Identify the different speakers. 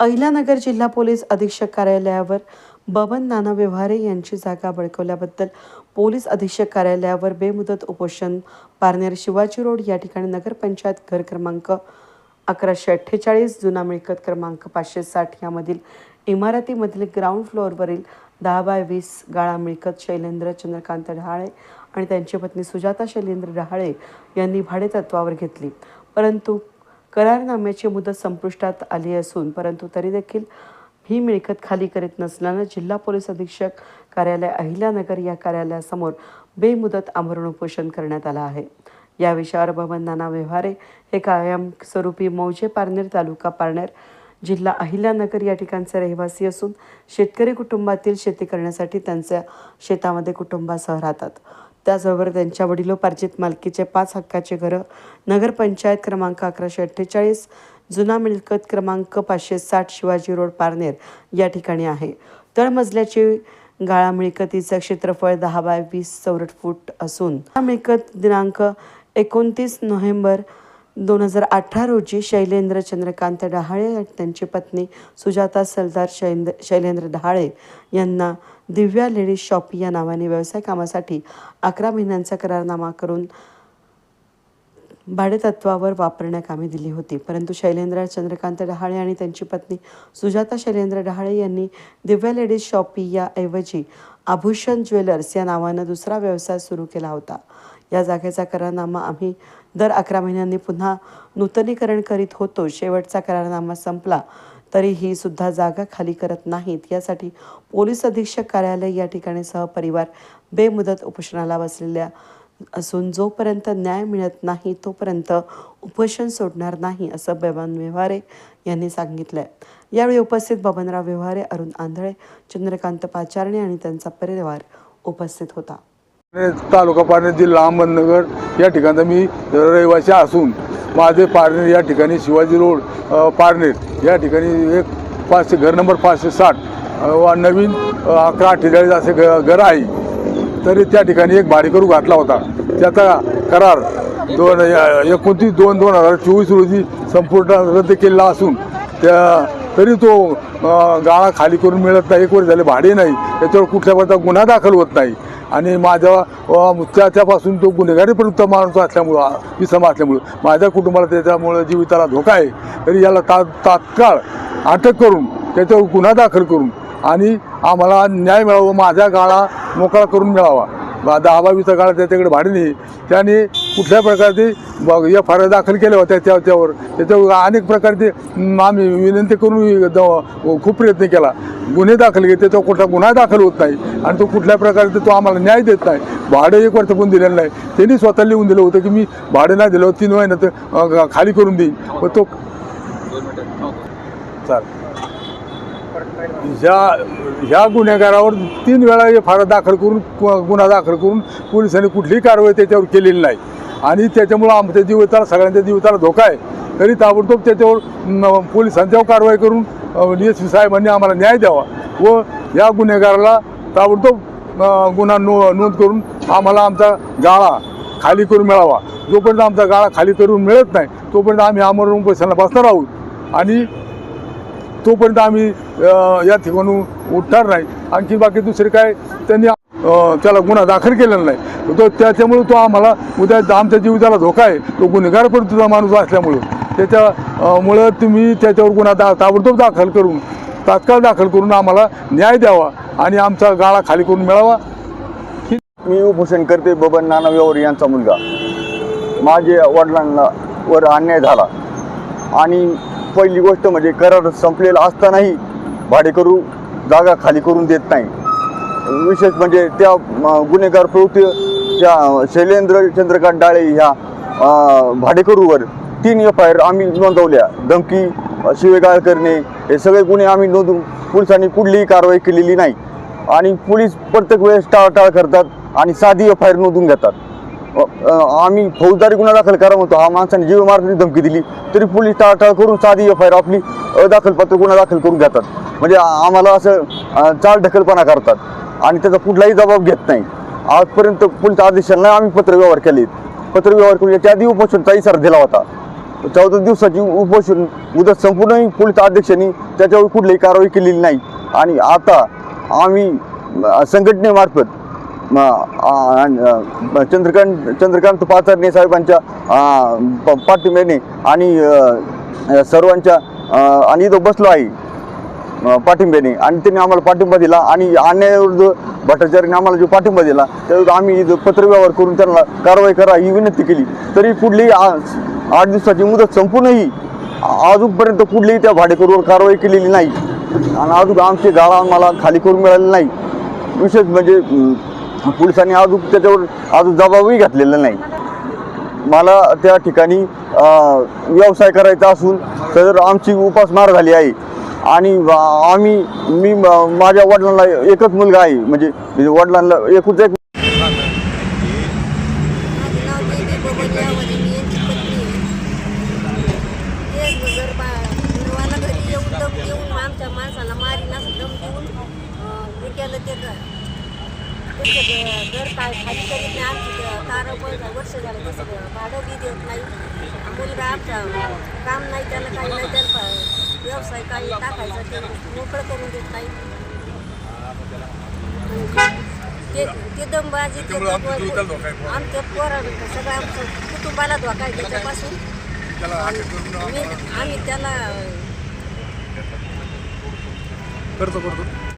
Speaker 1: अहिलानगर जिल्हा पोलीस अधीक्षक कार्यालयावर बबन नाना व्यवहारे यांची जागा बळकवल्याबद्दल पोलीस अधीक्षक कार्यालयावर बेमुदत उपोषण पारनेर शिवाजी रोड या ठिकाणी नगरपंचायत घर क्रमांक अकराशे अठ्ठेचाळीस जुना मिळकत क्रमांक पाचशे साठ यामधील इमारतीमधील ग्राउंड फ्लोअरवरील दहा बाय वीस गाळा मिळकत शैलेंद्र चंद्रकांत डहाळे आणि त्यांची पत्नी सुजाता शैलेंद्र डहाळे यांनी भाडेतत्वावर घेतली. परंतु करारनाम्याची मुदत संपुष्टात आली असून परंतु तरी देखील ही मिळकत खाली करीत नसल्यानं जिल्हा पोलीस अधीक्षक कार्यालय अहिल्यानगर या कार्यालयासमोर बेमुदत आमरण उपोषण करण्यात आलं आहे. या विषयावर बबन नाना व्यवहारे हे कायमस्वरूपी मौजे पारनेर तालुका पारनेर जिल्हा अहिल्यानगर या ठिकाणचे रहिवासी असून शेतकरी कुटुंबातील शेती करण्यासाठी त्यांच्या शेतामध्ये कुटुंबासह राहतात. त्याचबरोबर त्यांच्या वडिलोपार्जित मालकीचे पाच हक्काचे घरं नगरपंचायत क्रमांक अकराशे अठ्ठेचाळीस जुना मिळकत क्रमांक पाचशे साठ शिवाजी रोड पारनेर या ठिकाणी आहे. तळमजल्याची गाळा मिळकतीचं क्षेत्रफळ दहा बाय वीस चौरट फूट असून हा मिळकत दिनांक एकोणतीस नोव्हेंबर दोन हजार अठरा रोजी शैलेंद्र चंद्रकांत डहाळे त्यांची पत्नी सुजाता सरदार शैंद शैलेंद्र डहाळे यांना दिव्या लेडीज शॉप या नावाने व्यवसाय कामासाठी अकरा महिन्यांचा करारनामा करून भाडेतत्वावर वापरण्याकामी दिली होती. परंतु शैलेंद्र चंद्रकांत डहाळे आणि त्यांची पत्नी सुजाता शैलेंद्र डहाळे यांनी दिव्या लेडीज शॉपी या ऐवजी आभूषण ज्वेलर्स या नावानं दुसरा व्यवसाय सुरू केला होता. या जागेचा करारनामा आम्ही दर अकरा महिन्यांनी पुन्हा नूतनीकरण करीत होतो. शेवटचा करारनामा संपला. तरी ही सुद्धा जागा खाली करत नाहीत. यासाठी पोलीस अधीक्षक कार्यालय या ठिकाणी सहपरिवार बेमुदत उपोषणाला बसलेल्या असून जोपर्यंत न्याय मिळत नाही तोपर्यंत उपोषण सोडणार नाही असं बबन व्यवहारे यांनी सांगितलं आहे यावेळी उपस्थित बबनराव व्यवहारे अरुण आंधळे चंद्रकांत पाचारणे आणि त्यांचा परिवार उपस्थित होता.
Speaker 2: तालुका पारनेर जिल्हा अहमदनगर या ठिकाणचा मी रहिवासी असून माझे पारनेर या ठिकाणी शिवाजी रोड पारनेर या ठिकाणी एक पाचशे घर नंबर पाचशे साठ व नवीन अकरा अठ्ठेचाळीस असे घ घर आहे. तरी त्या ठिकाणी एक भाडेकरू घातला होता. त्याचा करार दोन एकोणतीस दोन दोन हजार चोवीस रोजी संपूर्ण रद्द केलेला असून त्या तरी तो गाळा खाली करून मिळत नाही एक वर्ष झाले भाडे नाही त्याच्यावर कुठल्या प्रकारचा गुन्हा दाखल होत नाही. आणि माझ्या त्या त्यापासून तो गुन्हेगारी प्रवृत्त माणूस असल्यामुळं विसम असल्यामुळं माझ्या कुटुंबाला त्याच्यामुळं जीविताला धोका आहे. तरी याला ता तात्काळ अटक करून त्याच्यावर गुन्हा दाखल करून आणि आम्हाला न्याय मिळावा माझा गाळा मोकळा करून मिळावा. दहा बावीसचा गाळा त्याच्याकडे भाडे नाही. त्याने कुठल्या प्रकारचे एफ आर दाखल केल्या होत्या त्या त्यावर. त्याच्यावर अनेक प्रकारचे आम्ही विनंती करून द- खूप प्रयत्न केला. गुन्हे दाखल केले त्याच्यावर कुठला गुन्हा दाखल होत नाही. आणि तो कुठल्या प्रकारचा तो आम्हाला न्याय देत नाही. भाडं एक वर्ष पण दिलेलं नाही. त्यांनी स्वतः लिहून दिलं होतं की मी भाडं नाही दिलं तीन महिन्यात खाली करून देईन. मग तो चालेल ह्या ह्या गुन्हेगारावर तीन वेळा एफ आर दाखल करून गुन्हा दाखल करून पोलिसांनी कुठलीही कारवाई त्याच्यावर केलेली नाही. आणि त्याच्यामुळं आमच्या जीविताला सगळ्यांच्या जीविताला धोका आहे. तरी ताबडतोब त्याच्यावर पोलिसांच्यावर कारवाई करून डी एस पी साहेबांनी आम्हाला न्याय द्यावा व या गुन्हेगाराला ताबडतोब गुन्हा नो नोंद करून आम्हाला आमचा गाळा खाली करून मिळावा. जोपर्यंत आमचा गाळा खाली करून मिळत नाही तोपर्यंत आम्ही आमरण उपोषणाला बसणार आहोत. आणि तोपर्यंत आम्ही या ठिकाणून उठणार नाही. आणखी बाकी दुसरे काय? त्यांनी त्याला गुन्हा दाखल केलेला नाही. तो त्याच्यामुळे तो आम्हाला उद्या आमच्या जीविताला धोका आहे. तो गुन्हेगार पण तुझा माणूस असल्यामुळं. त्याच्यामुळं तुम्ही त्याच्यावर गुन्हा दा ताबडतोब दाखल करून तात्काळ दाखल करून आम्हाला न्याय द्यावा आणि आमचा गाळा खाली करून मिळावा.
Speaker 3: मी उपोषण करते बबन नाना व्यवहार यांचा मुलगा. माझे वडिलांना वर अन्याय झाला. आणि पहिली गोष्ट म्हणजे करार संपलेला असतानाही भाडेकरू जागा खाली करून देत नाही. विशेष म्हणजे त्या गुन्हेगार प्रवृत्तीच्या शैलेंद्र चंद्रकांत डाळे ह्या भाडेकरूवर तीन एफ आय आर आम्ही नोंदवल्या. धमकी शिवेगाळ करणे हे सगळे गुन्हे आम्ही नोंदवून पोलिसांनी कुठलीही कारवाई केलेली नाही. आणि पोलीस प्रत्येक वेळेस टाळाटाळ करतात आणि साधी एफ आय आर नोंदून घेतात. आम्ही फौजदारी गुन्हा दाखल करा म्हणतो हा माणसाने जीव मारण्याची धमकी दिली तरी पोलीस टाळाटाळ करून साधी एफ आय आर आपली अदाखलपत्र गुन्हा दाखल करून घेतात. म्हणजे आम्हाला असं चाल ढकलपणा करतात. आणि त्याचा कुठलाही जबाब घेत नाही. आजपर्यंत कोणत्या आदेशांना आम्ही पत्रव्यवहार केलेत. पत्रव्यवहार करून त्या आधी उपोषणचा इशारा दिला होता. चौदा दिवसाची उपोषण उद्या संपूर्णही पोलीस अध्यक्षांनी त्याच्यावर कुठलीही कारवाई केलेली नाही. आणि आता आम्ही संघटनेमार्फत चंद्रकांत चंद्रकांत पाचारणे साहेबांच्या पाठिंब्याने आणि सर्वांच्या आणि इथं बसलो आहे. पाठिंब्याने. आणि त्यांनी आम्हाला पाठिंबा दिला आणि अन्यायाविरुद्ध भट्टाचार्याने आम्हाला जो पाठिंबा दिला त्याविरुद्ध आम्ही पत्रव्यवहार करून त्यांना कारवाई करा ही विनंती केली. तरी पुढली आठ दिवसाची मुदत संपूनही अजूनपर्यंत कुठलीही त्या भाडेकरूवर कारवाई केलेली नाही. आणि अजून आमचे गाळा आम्हाला खाली करून मिळाले नाही. विशेष म्हणजे पोलिसांनी अजून त्याच्यावर अजून जबाबही घातलेला नाही. मला त्या ठिकाणी व्यवसाय करायचा असून तर आमची उपासमार झाली आहे. आणि आम्ही मी म- माझ्या वडिलांना एकच मुलगा आहे. म्हणजे वडिलांना एकूच एक
Speaker 4: घर दम देऊन आमच्या माणसाला दम देऊन काय खाली करीत नाही आमची तारं पण वर्ष झालं तसं भाडं बी देत नाही मुलगा आमचा काम नाही त्याला काही नाही त्याला व्यवसाय काही टाकायचा ते मोकळं करून देत नाही ते ते दमबाजी ते आमच्या पोरा सगळं आमचं कुटुंबाला धोका आहे त्याच्यापासून. आम्ही त्याला
Speaker 5: करतो करतो.